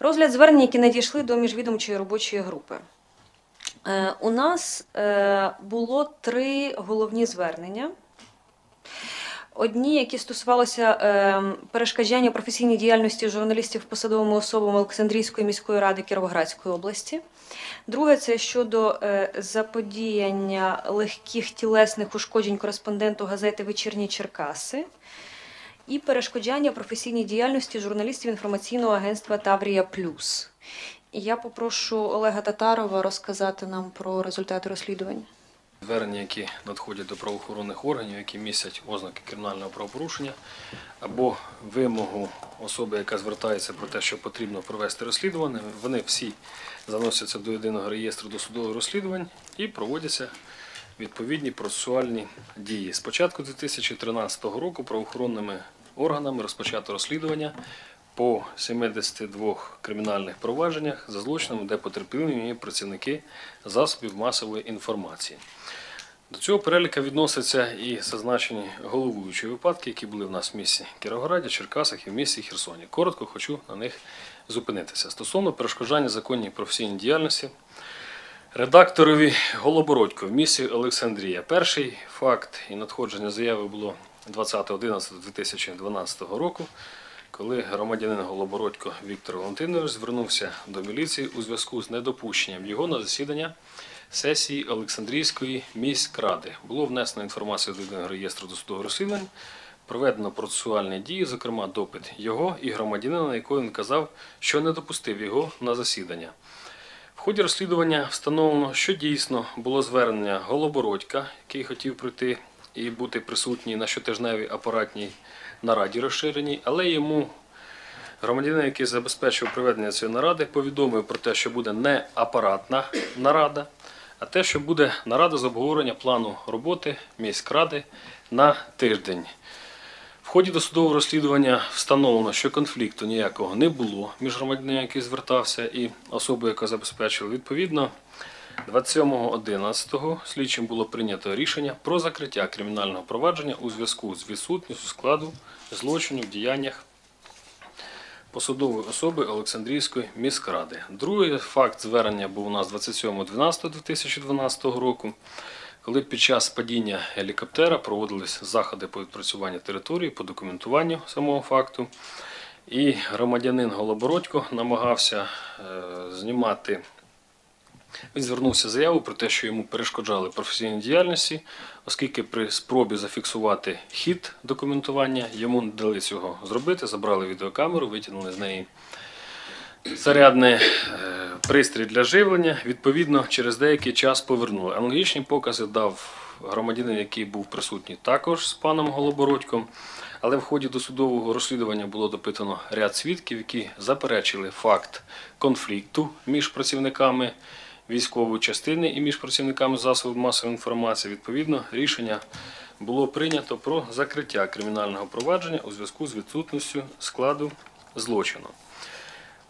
Розгляд звернень, які надійшли до міжвідомчої робочої групи. Е, У нас е, було три головні звернення. Одні, які стосувалися е, перешкоджання професійній діяльності журналістів посадовими особами Олександрійської міської ради Кіровоградської області. Друге це щодо заподіяння легких тілесних ушкоджень кореспонденту газети Вечірні Черкаси і перешкоджання професійній діяльності журналістів інформаційного агентства Таврія Плюс. Я попрошу Олега Татарова розказати нам про результати розслідування. Звернення, які надходять до правоохоронних органів, які містять ознаки кримінального правопорушення, або вимогу особи, яка звертається про те, що потрібно провести розслідування, вони всі заносяться до єдиного реєстру досудових розслідувань і проводяться відповідні процесуальні дії. З початку 2013 року правоохоронними органами розпочато розслідування по 72 кримінальних провадженнях за злочинами, де потерпілими є працівники засобів масової інформації. До цього переліка відносяться і зазначені головуючі випадки, які були в нас в місті Кіровограді, Черкасах і в місті Херсоні. Коротко хочу на них зупинитися. Стосовно перешкоджання законній професійній діяльності, редакторові Голобородько в місті Олександрія. Перший факт і надходження заяви було 20.11.2012 року, коли громадянин Голобородько Віктор Валентинович звернувся до міліції у зв'язку з недопущенням його на засідання сесії Олександрійської міськради. Було внесено інформацію до єдиного реєстру досудових розслідувань, проведено процесуальні дії, зокрема допит його і громадянина, на якого він казав, що не допустив його на засідання. В ході розслідування встановлено, що дійсно було звернення Голобородька, який хотів прийти і бути присутній на щотижневій апаратній нараді розширеній, але йому громадянин, який забезпечив проведення цієї наради, повідомив про те, що буде не апаратна нарада, а те, що буде нарада з обговорення плану роботи міськради на тиждень. В ході досудового розслідування встановлено, що конфлікту ніякого не було між громадянином, який звертався, і особою, яка забезпечила. Відповідно, 27.11 слідчим було прийнято рішення про закриття кримінального провадження у зв'язку з відсутністю складу злочину в діяннях посадової особи Олександрійської міськради. Другий факт звернення був у нас 27.12.2012 року, коли під час падіння гелікоптера проводились заходи по відпрацюванню території, по документуванню самого факту. І громадянин Голобородько намагався е, знімати. Він звернувся з заявою про те, що йому перешкоджали професійній діяльності, оскільки при спробі зафіксувати хід документування йому не дали цього зробити, забрали відеокамеру, витягнули з неї зарядний е, пристрій для живлення. Відповідно, через деякий час повернули. Аналогічні покази дав громадянин, який був присутній також з паном Голобородьком. Але в ході досудового розслідування було допитано ряд свідків, які заперечили факт конфлікту між працівниками військової частини і між працівниками засобів масової інформації. Відповідно, рішення було прийнято про закриття кримінального провадження у зв'язку з відсутністю складу злочину.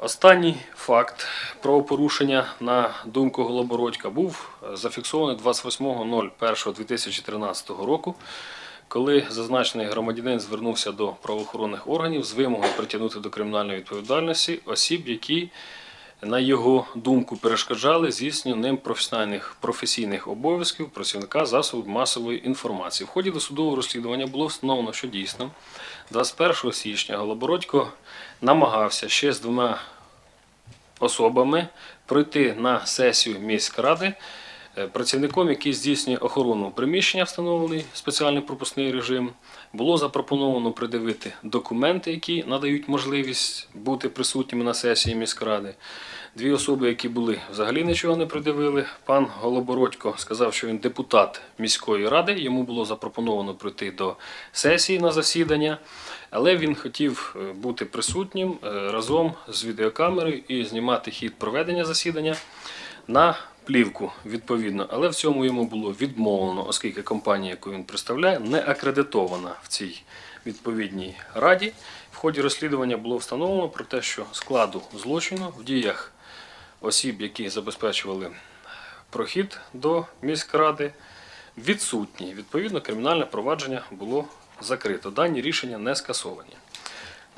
Останній факт правопорушення, на думку Голобородька, був зафіксований 28.01.2013 року, коли зазначений громадянин звернувся до правоохоронних органів з вимогою притягнути до кримінальної відповідальності осіб, які, на його думку, перешкоджали здійсненню ним професійних, професійних обов'язків працівника засобів масової інформації. В ході досудового розслідування було встановлено, що дійсно 21 січня Голобородько намагався ще з двома особами пройти на сесію міськради е, працівником, який здійснює охорону приміщення, встановлений спеціальний пропускний режим. Було запропоновано придивити документи, які надають можливість бути присутніми на сесії міськради. Дві особи, які були, взагалі нічого не придивили. Пан Голобородько сказав, що він депутат міської ради. Йому було запропоновано прийти до сесії на засідання, але він хотів е, бути присутнім е, разом з відеокамерою і знімати хід проведення засідання на плівку відповідно. Але в цьому йому було відмовлено, оскільки компанія, яку він представляє, не акредитована в цій відповідній раді. В ході розслідування було встановлено про те, що складу злочину в діях осіб, які забезпечували прохід до міськради, відсутні. Відповідно, кримінальне провадження було закрито. Дані рішення не скасовані.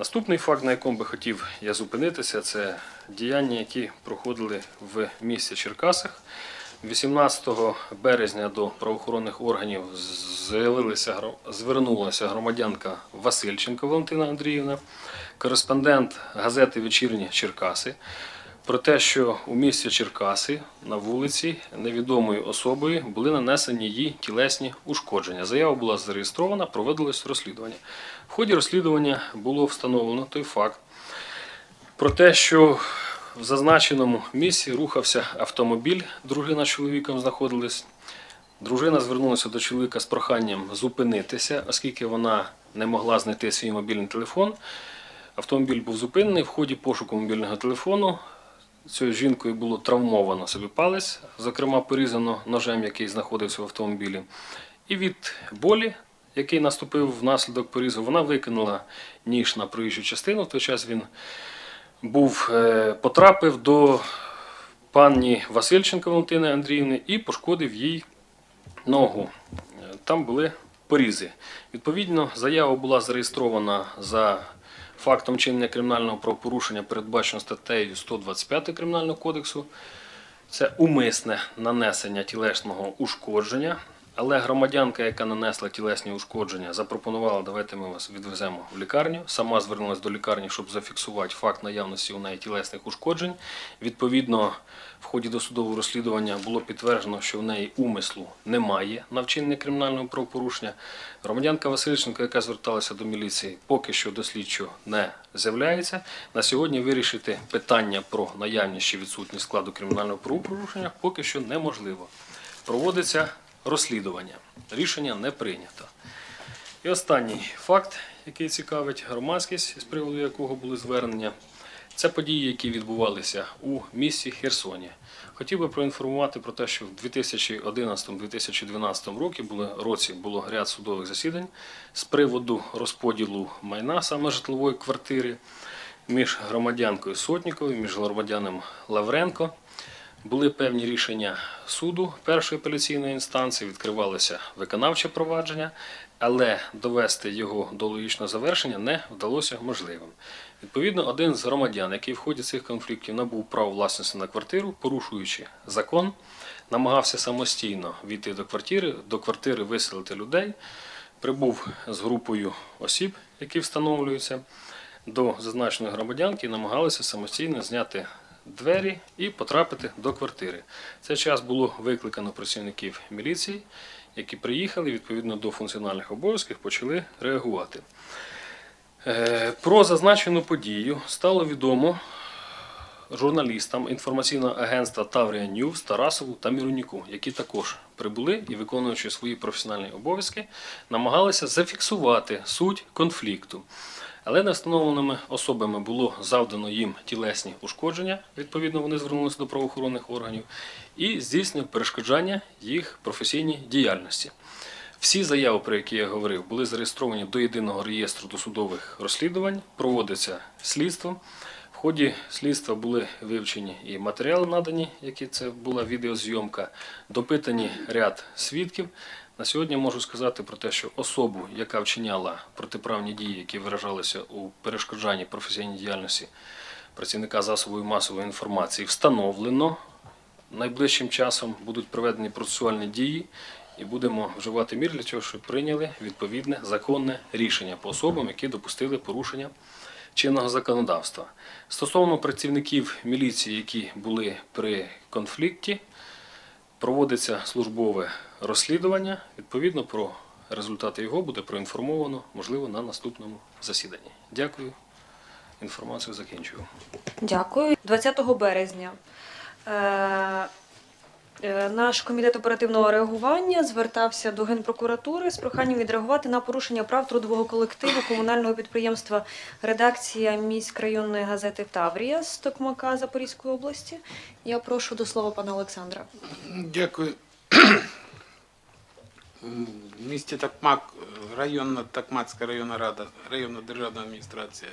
Наступний факт, на якому би хотів я зупинитися, це діяння, які проходили в місті Черкасах. 18 березня до правоохоронних органів звернулася громадянка Васильченко Валентина Андріївна, кореспондент газети Вечірні Черкаси, про те, що у місті Черкаси на вулиці невідомою особою були нанесені їй тілесні ушкодження. Заява була зареєстрована, проводилось розслідування. В ході розслідування було встановлено той факт про те, що в зазначеному місці рухався автомобіль, дружина з чоловіком знаходились. Дружина звернулася до чоловіка з проханням зупинитися, оскільки вона не могла знайти свій мобільний телефон. Автомобіль був зупинений. В ході пошуку мобільного телефону цією жінкою було травмовано собі палець, зокрема порізано ножем, який знаходився в автомобілі. І від болі, який наступив внаслідок порізу, вона викинула ніж на проїжджу частину. В той час він був, е, потрапив до пані Васильченко Валентини Андріївни і пошкодив їй ногу. Е, Там були порізи. Відповідно, заява була зареєстрована за фактом чинення кримінального правопорушення, передбачено статтею 125 Кримінального кодексу. Це умисне нанесення тілесного ушкодження. Але громадянка, яка нанесла тілесні ушкодження, запропонувала, давайте ми вас відвеземо в лікарню. Сама звернулася до лікарні, щоб зафіксувати факт наявності у неї тілесних ушкоджень. Відповідно, в ході досудового розслідування було підтверджено, що в неї умислу немає на вчинення кримінального правопорушення. Громадянка Васильченко, яка зверталася до міліції, поки що до слідчого не з'являється. На сьогодні вирішити питання про наявність чи відсутність складу кримінального правопорушення поки що неможливо. Проводиться розслідування. Рішення не прийнято. І останній факт, який цікавить громадськість, з приводу якого були звернення, це події, які відбувалися у місті Херсоні. Хотів би проінформувати про те, що в 2011-2012 році було, році було ряд судових засідань з приводу розподілу майна саме житлової квартири між громадянкою Сотніковою, між громадянином Лавренко. Були певні рішення суду першої апеляційної інстанції, відкривалося виконавче провадження, але довести його до логічного завершення не вдалося можливим. Відповідно, один з громадян, який в ході цих конфліктів набув право власності на квартиру, порушуючи закон, намагався самостійно війти до квартири, до квартири виселити людей, прибув з групою осіб, які встановлюються до зазначеної громадянки і намагалися самостійно зняти двері і потрапити до квартири. Цей час було викликано працівників міліції, які приїхали відповідно до функціональних обов'язків, почали реагувати. Е, Про зазначену подію стало відомо журналістам інформаційного агентства Таврія Ньюс Тарасову та Міронюку, які також прибули і, виконуючи свої професіональні обов'язки, намагалися зафіксувати суть конфлікту. Але невстановленими особами було завдано їм тілесні ушкодження, відповідно, вони звернулися до правоохоронних органів, і здійснено перешкоджання їх професійній діяльності. Всі заяви, про які я говорив, були зареєстровані до єдиного реєстру досудових розслідувань, проводиться слідство. В ході слідства були вивчені і матеріали надані, які це була відеозйомка, допитані ряд свідків. На сьогодні можу сказати про те, що особу, яка вчиняла протиправні дії, які виражалися у перешкоджанні професійній діяльності працівника засобів масової інформації, встановлено. Найближчим часом будуть проведені процесуальні дії і будемо вживати мір для того, щоб прийняли відповідне законне рішення по особам, які допустили порушення чинного законодавства. Стосовно працівників міліції, які були при конфлікті, проводиться службове розслідування. Відповідно, про результати його буде проінформовано, можливо, на наступному засіданні. Дякую. Інформацію закінчую. Дякую. 20 березня е, е, наш комітет оперативного реагування звертався до Генпрокуратури з проханням відреагувати на порушення прав трудового колективу комунального підприємства редакція міськрайонної газети Таврія з Токмака Запорізької області. Я прошу до слова пана Олександра. Дякую. В місті Токмак, районна Токмацька районна рада, районна державна адміністрація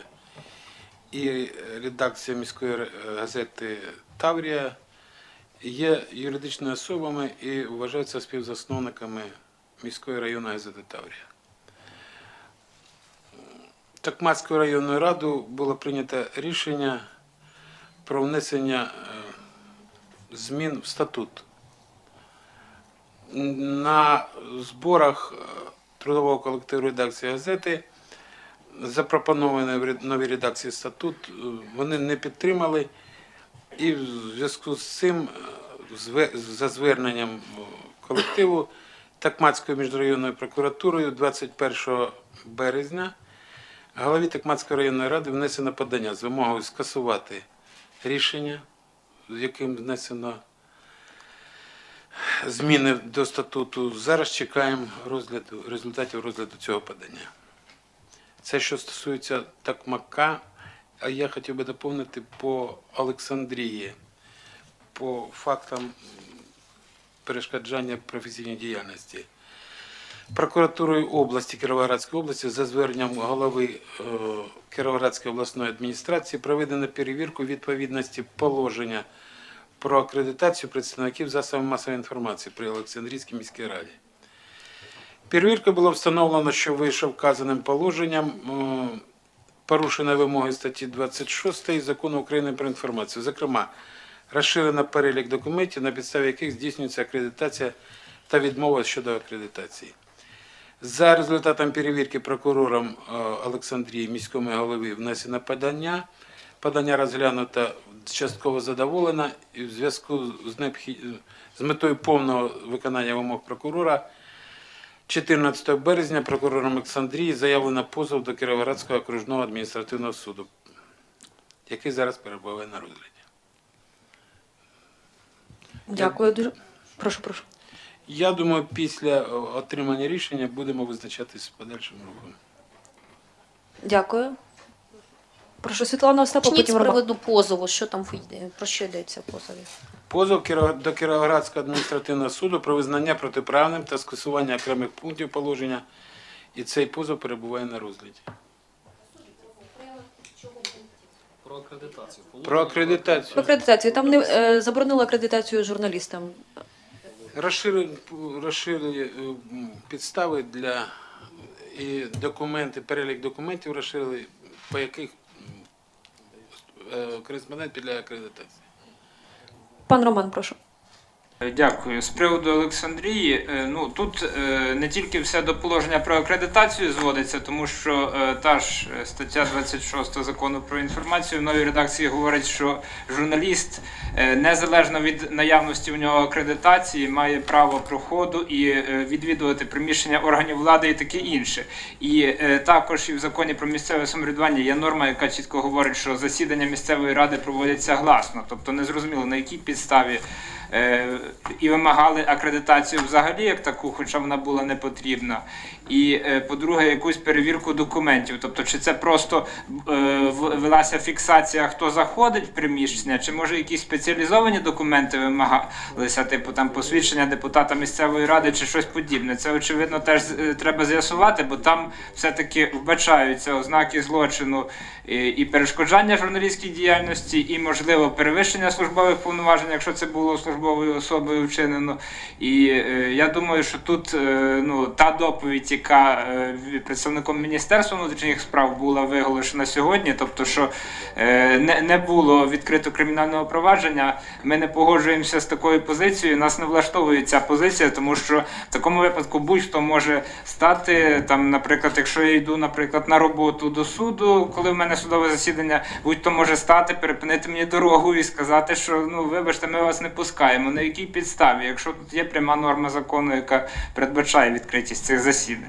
і редакція міської газети Таврія є юридичними особами і вважаються співзасновниками міської районної газети Таврія. Токмацькою районною радою було прийнято рішення про внесення е, змін в статут. На зборах е, трудового колективу редакції газети запропоновані в новій редакції статут е, вони не підтримали. І в зв'язку з цим, е, за зверненням колективу Такмацькою міжрайонною прокуратурою 21 березня голові Такмацької районної ради внесено подання з вимогою скасувати рішення, яким внесено зміни до статуту. Зараз чекаємо розгляду, результатів розгляду цього подання. Це що стосується Такмака, а я хотів би доповнити по Олександрії, по фактам перешкоджання професійній діяльності. Прокуратурою області Кіровоградської області за зверненням голови е, Кіровоградської обласної адміністрації проведено перевірку відповідності положення про акредитацію представників засобів масової інформації при Олександрійській міській раді. Перевірка було встановлено, що вийшов вказаним положенням е, порушено вимоги статті 26 Закону України про інформацію. Зокрема, розширено перелік документів, на підставі яких здійснюється акредитація та відмова щодо акредитації. За результатом перевірки прокурором е, Олександрії міському голові внесено подання. Подання розглянуто частково задоволено і в зв'язку з, необхід... з метою повного виконання вимог прокурора 14 березня прокурором Олександрії заявлено позов до Кіровоградського окружного адміністративного суду, який зараз перебуває на розгляді. Дякую дуже. Прошу, прошу. Я думаю, після отримання рішення будемо визначатись подальшим рухом. Дякую. Прошу Світлана Остапа, Почніть з потім Роман. приводу позову, що там йде, про що йдеться в позові? Позов Кіро- до Кіровоградського адміністративного суду про визнання протиправним та скасування окремих пунктів положення, і цей позов перебуває на розгляді. Про акредитацію. Про акредитацію. По акредитації. Там не е, заборонили акредитацію журналістам. Розширили, розширили е, м, підстави для і документи, перелік документів розширили, по яких кореспондент підлягає акредитації. Пан Роман, прошу. Дякую. З приводу Олександрії, е, ну тут е, не тільки все до положення про акредитацію зводиться, тому що е, та ж стаття 26 закону про інформацію в новій редакції говорить, що журналіст незалежно від наявності у нього акредитації має право проходу і відвідувати приміщення органів влади і таке інше. І також і в законі про місцеве самоврядування є норма, яка чітко говорить, що засідання місцевої ради проводяться гласно, тобто незрозуміло на якій підставі і вимагали акредитацію взагалі як таку, хоча вона була не потрібна. І е, по-друге, якусь перевірку документів. Тобто, чи це просто е, велася фіксація, хто заходить в приміщення, чи може якісь спеціалізовані документи вимагалися, типу там посвідчення депутата місцевої ради чи щось подібне. Це очевидно теж е, треба з'ясувати, бо там все-таки вбачаються ознаки злочину і, перешкоджання журналістській діяльності, і можливо перевищення службових повноважень, якщо це було службовою особою вчинено. І я думаю, що тут ну, та доповідь, яка е, представником Міністерства внутрішніх справ була виголошена сьогодні, тобто, що е, не, не було відкрито кримінального провадження, ми не погоджуємося з такою позицією. Нас не влаштовує ця позиція, тому що в такому випадку будь-хто може стати там, наприклад, якщо я йду, наприклад, на роботу до суду, коли в мене судове засідання, будь-хто може стати, перепинити мені дорогу і сказати, що ну вибачте, ми вас не пускаємо. На якій підставі, якщо тут є пряма норма закону, яка передбачає відкритість цих засідань.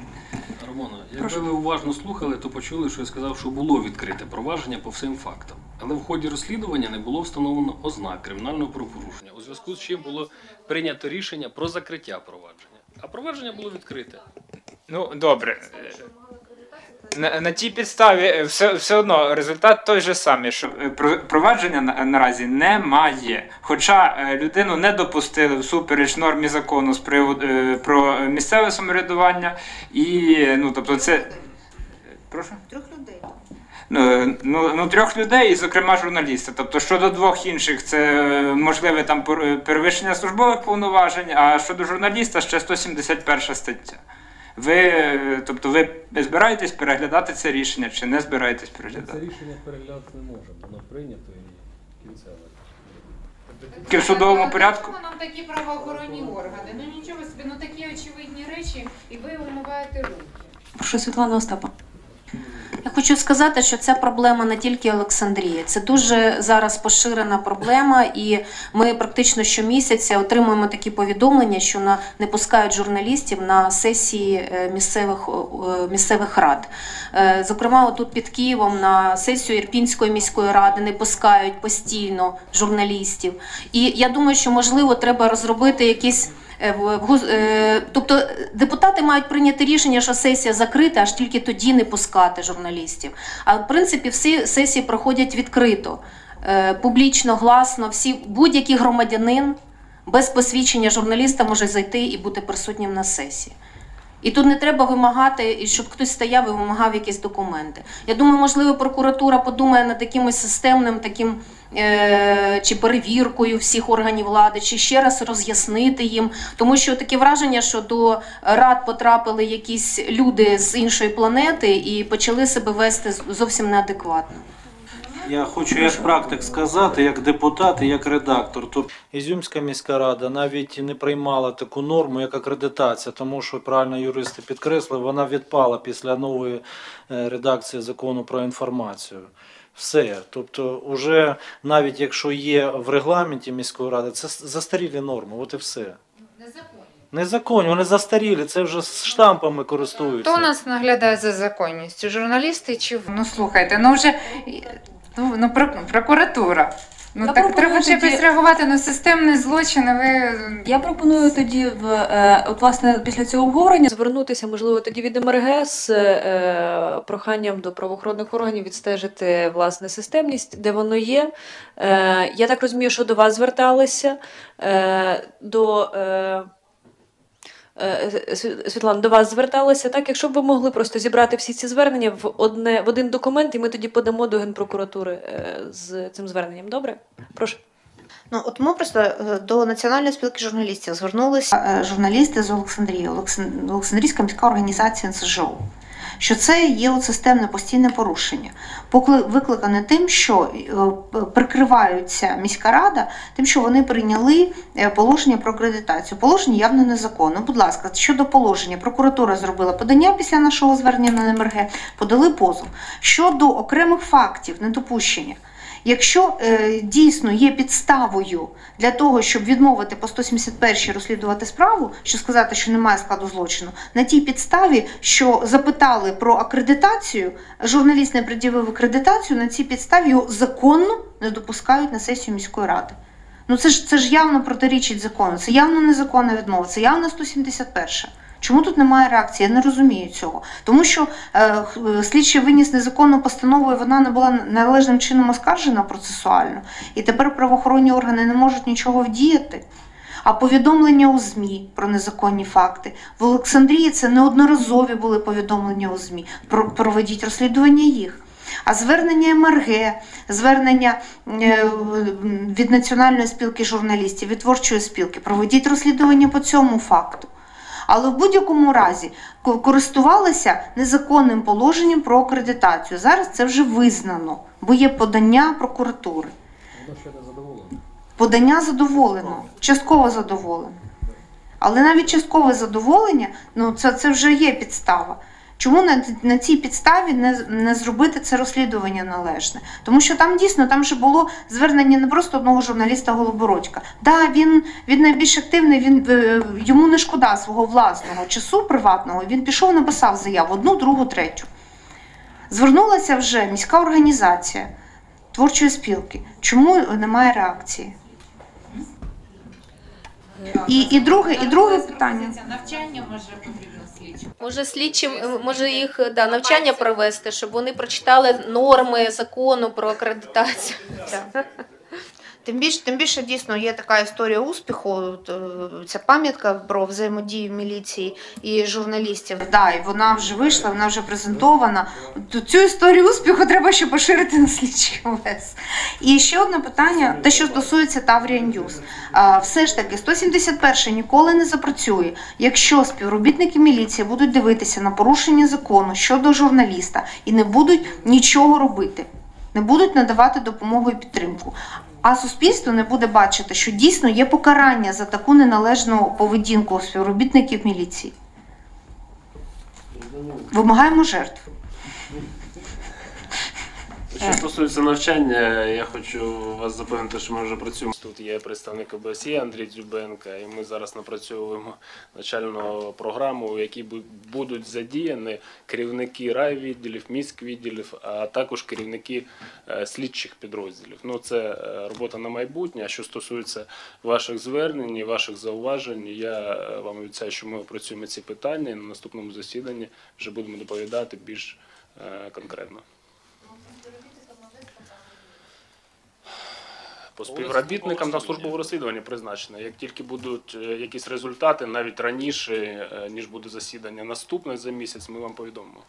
Романа, якби ви уважно слухали, то почули, що я сказав, що було відкрите провадження по всім фактам. Але в ході розслідування не було встановлено ознак кримінального правопорушення, у зв'язку з чим було прийнято рішення про закриття провадження. А провадження було відкрите. Ну, добре. На, на тій підставі е, все, все одно результат той же самий, що е, провадження на, наразі немає. Хоча е, людину не допустили всупереч нормі закону з приводу про місцеве самоврядування, і ну тобто це. Прошу? Трьох людей. Ну, ну, ну, трьох людей, і, зокрема, журналіста. Тобто щодо двох інших, це можливе там перевищення службових повноважень, а щодо журналіста ще 171 стаття. Ви, тобто, ви збираєтесь переглядати це рішення чи не збираєтесь переглядати? Це рішення переглядати не можемо, воно прийнято і кінцеве. В судовому порядку? Нам такі правоохоронні органи? Ну нічого собі, ну такі очевидні речі, і ви вимиваєте руки. Прошу Світлана Остапа. Я хочу сказати, що це проблема не тільки Олександрії. Це дуже зараз поширена проблема, і ми практично щомісяця отримуємо такі повідомлення, що на не пускають журналістів на сесії е, місцевих місцевих рад. Е, Зокрема, отут під Києвом на сесію Ірпінської міської ради не пускають постійно журналістів. І я думаю, що можливо треба розробити якісь. Е, е, Тобто депутати мають прийняти рішення, що сесія закрита, аж тільки тоді не пускати журналістів. А в принципі, всі сесії проходять відкрито, е, публічно, гласно. Всі будь-який громадянин без посвідчення журналіста може зайти і бути присутнім на сесії. І тут не треба вимагати, щоб хтось стояв і вимагав якісь документи. Я думаю, можливо, прокуратура подумає над якимось системним таким чи перевіркою всіх органів влади, чи ще раз роз'яснити їм. Тому що таке враження, що до рад потрапили якісь люди з іншої планети і почали себе вести зовсім неадекватно. Я хочу як практик сказати, як депутат і як редактор. Тобто Ізюмська міська рада навіть не приймала таку норму, як акредитація, тому що правильно юристи підкреслили, вона відпала після нової е, редакції закону про інформацію. Все. Тобто, уже навіть якщо є в регламенті міської ради, це застарілі норми, от і все. Незаконні. Незаконні, вони застарілі, це вже з штампами користуються. Хто у нас наглядає за законністю? Журналісти чи? Ну слухайте, ну вже ну, ну прокуратура. Ну Я так пропоную треба ж тоді- якось реагувати на системні злочин. Ви Я пропоную тоді в е, от власне після цього обговорення звернутися, можливо, тоді від МРГ з е, проханням до правоохоронних органів відстежити власне системність, де воно є. Е, я так розумію, що до вас зверталися е, до. Е, е, Світлана, до вас зверталися, так? Якщо б ви могли просто зібрати всі ці звернення в одне в один документ, і ми тоді подамо до Генпрокуратури е, з цим зверненням. Добре? Прошу. Ну от ми просто е, до Національної спілки журналістів звернулися е, журналісти з Олександрії, Олександрійська міська організація НСЖО. Що це є системне постійне порушення, викликане тим, що е, прикриваються міська рада, тим, що вони прийняли е, положення про акредитацію. Положення явно незаконно. Будь ласка, щодо положення, прокуратура зробила подання після нашого звернення на НМРГ, подали позов. Щодо окремих фактів недопущення. Якщо е, дійсно є підставою для того, щоб відмовити по 171 розслідувати справу, що сказати, що немає складу злочину, на тій підставі, що запитали про акредитацію, журналіст не пред'явив акредитацію, на цій підставі його законно не допускають на сесію міської ради. Ну це ж це ж явно протирічить закону, це явно незаконна відмова, це явно 171. Чому тут немає реакції? Я не розумію цього. Тому що е, е, слідчий виніс незаконну постанову, і вона не була належним чином оскаржена процесуально. І тепер правоохоронні органи не можуть нічого вдіяти. А повідомлення у ЗМІ про незаконні факти в Олександрії це неодноразові були повідомлення у ЗМІ. Про проведіть розслідування їх. А звернення МРГ, звернення е, від Національної спілки журналістів, від творчої спілки, проведіть розслідування по цьому факту. Але в будь-якому разі ко- користувалися незаконним положенням про акредитацію. Зараз це вже визнано, бо є подання прокуратури. Подання задоволено, частково задоволено. Але навіть часткове задоволення ну, це, це вже є підстава. Чому на, на цій підставі не, не зробити це розслідування належне? Тому що там дійсно там же було звернення не просто одного журналіста Голобородька. Да, він, він найбільш активний, він, е, йому не шкода свого власного часу приватного. Він пішов, написав заяву одну, другу, третю. Звернулася вже міська організація творчої спілки. Чому немає реакції? І, і, друге, і друге питання. навчання може потрібно слідчим. Може слідчим, е, може їх да, навчання провести, щоб вони прочитали норми закону про акредитацію. Тим більше, тим більше дійсно є така історія успіху. е, Ця пам'ятка про взаємодію міліції і журналістів. Да, і вона вже вийшла, вона вже презентована. Цю історію успіху треба ще поширити на слідчих ОВС. І ще одне питання, те, що стосується Таврія Ньюз. А, Все ж таки, 171 ніколи не запрацює, якщо співробітники міліції будуть дивитися на порушення закону щодо журналіста і не будуть нічого робити, не будуть надавати допомогу і підтримку. А суспільство не буде бачити, що дійсно є покарання за таку неналежну поведінку співробітників міліції. Вимагаємо жертв. Що стосується навчання, я хочу вас запевнити, що ми вже працюємо. Тут є представник ОБСЄ Андрій Дзюбенка, і ми зараз напрацьовуємо начальну програму, в якій бу- будуть задіяні керівники райвідділів, міськвідділів, а також керівники е, слідчих підрозділів. Ну це е, робота на майбутнє. А що стосується ваших звернень, і ваших зауважень, я е, вам обіцяю, що ми опрацюємо ці питання і на наступному засіданні вже будемо доповідати більш е, конкретно. По співробітникам на службове розслідування призначено. Як тільки будуть е, якісь результати, навіть раніше, е, ніж буде засідання наступне за місяць, ми вам повідомимо.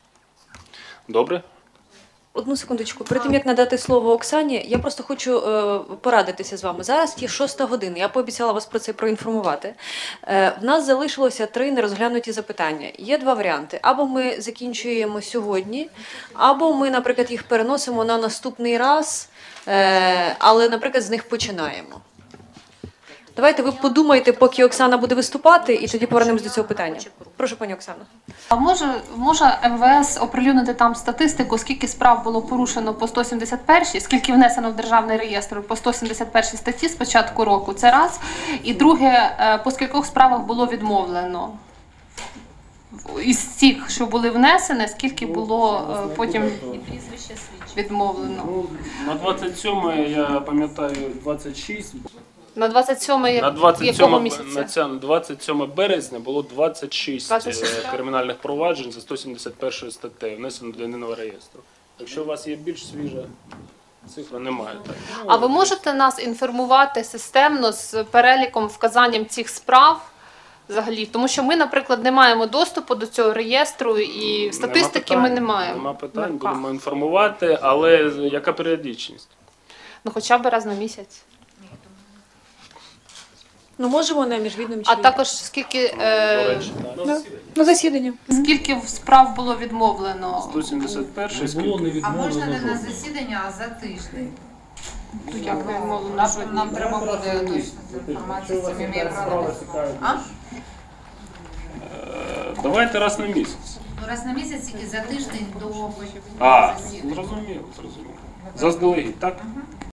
Добре? Одну секундочку. Перед тим як надати слово Оксані, я просто хочу е, порадитися з вами. Зараз є шоста година. Я пообіцяла вас про це проінформувати. Е, в нас залишилося три нерозглянуті запитання. Є два варіанти: або ми закінчуємо сьогодні, або ми, наприклад, їх переносимо на наступний раз, е, але, наприклад, з них починаємо. Давайте ви подумайте, поки Оксана буде виступати, і тоді повернемось до цього питання. Прошу, пані Оксана. А може, може МВС оприлюднити там статистику, скільки справ було порушено по 171, скільки внесено в державний реєстр по 171 статті з початку року. Це раз. І друге, е, по скількох справах було відмовлено. Із цих, що були внесені, скільки було е, потім відмовлено. Ну, на 27 я пам'ятаю 26. На 27 На якого 27, місяця? на ця- 27 березня було 26, 26, е, так. кримінальних проваджень за 171 статтею, внесено до єдиного реєстру. Якщо у вас є більш свіжа цифра, немає. Так. Ну, А ви можете нас інформувати системно з переліком вказанням цих справ? Взагалі, тому що ми, наприклад, не маємо доступу до цього реєстру і Нема статистики питань, ми не маємо. Нема питань, на будемо інформувати, але яка періодичність? Ну, хоча б раз на місяць. Ну можемо на міжвідному А також скільки, е, на засідання. скільки справ було відмовлено? 171 Не було не А можна не на засідання, а за тиждень. То як відмовлено? Нам, нам треба буде точно інформацію з цим ім'я. А? Е, Давайте раз на місяць. Ну, раз на місяць тільки за тиждень до А, засідання. зрозуміло, зрозуміло. Заздалегідь, так?